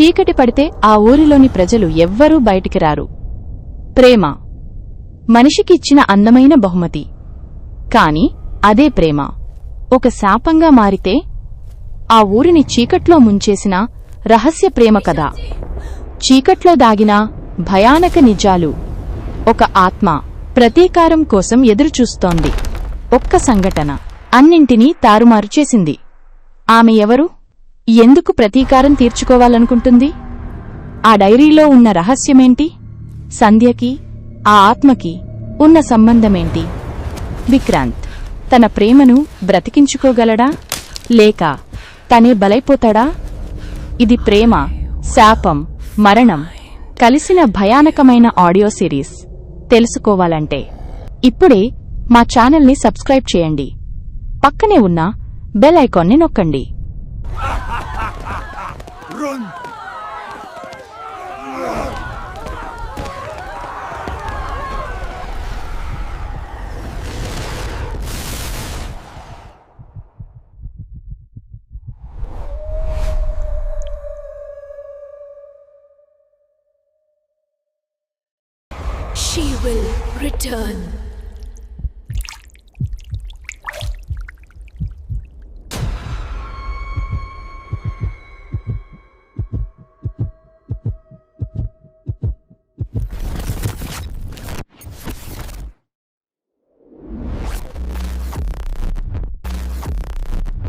చీకటి పడితే ఆ ఊరిలోని ప్రజలు ఎవ్వరూ బయటికి రారు. ప్రేమ. మనిషికి ఇచ్చిన అందమైన బహుమతి. కాని అదే ప్రేమ. ఒక శాపంగా మారితే ఆ ఊరిని చీకట్లో ముంచేసిన రహస్య ప్రేమ కథ. చీకట్లో దాగిన భయానక నిజాలు. ఒక ఆత్మ ప్రతీకారం కోసం ఎదురుచూస్తోంది. ఒక్క సంఘటన అన్నింటినీ తారుమారు చేసింది. ఆమె ఎవరు? ఎందుకు ప్రతీకారం తీర్చుకోవాలనుకుంటుంది? ఆ డైరీలో ఉన్న రహస్యమేంటి? సంధ్యకి ఆ ఆత్మకి ఉన్న సంబంధమేంటి? విక్రాంత్ తన ప్రేమను బ్రతికించుకోగలడా? లేక తనే బలైపోతాడా? ఇది ప్రేమ శాపం మరణం కలిసిన భయానకమైన ఆడియో సిరీస్. తెలుసుకోవాలంటే ఇప్పుడే మా ఛానల్ని సబ్స్క్రైబ్ చేయండి. పక్కనే ఉన్న బెల్ ఐకాన్ని నొక్కండి. She will return.